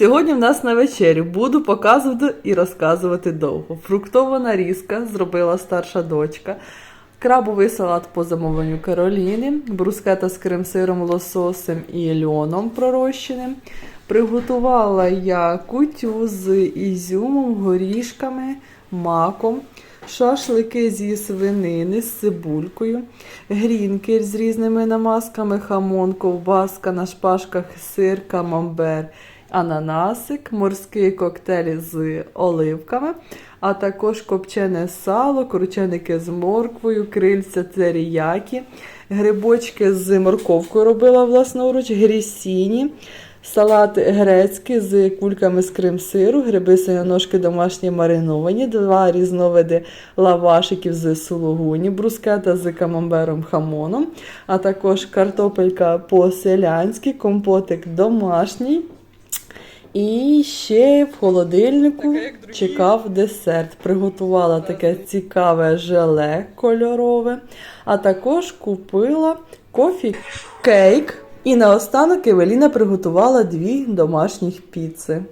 Сьогодні в нас на вечерю буду показувати і розказувати довго. Фруктова нарізка зробила старша дочка. Крабовий салат по замовленню Кароліни, брускета з крем-сиром, лососем і льоном пророщеним. Приготувала я кутю з ізюмом, горішками, маком, шашлики зі свинини з цибулькою, грінки з різними намазками, хамон, ковбаска на шпажках, сир, камамбер, ананасик, морський коктейль з оливками, а також копчене сало, крученики з морквою, крильця теріякі, грибочки з морковкою робила власноруч, грісіні. Салат грецький з кульками з крем-сиру, гриби синяножки домашні мариновані, два різновиди лавашиків з сулугуні, брускета з камамбером хамоном, а також картопелька по-селянськи, компотик домашній. І ще в холодильнику чекав десерт. Приготувала таке цікаве желе кольорове, а також купила кофі кейк. І наостанок Евеліна приготувала дві домашніх піци.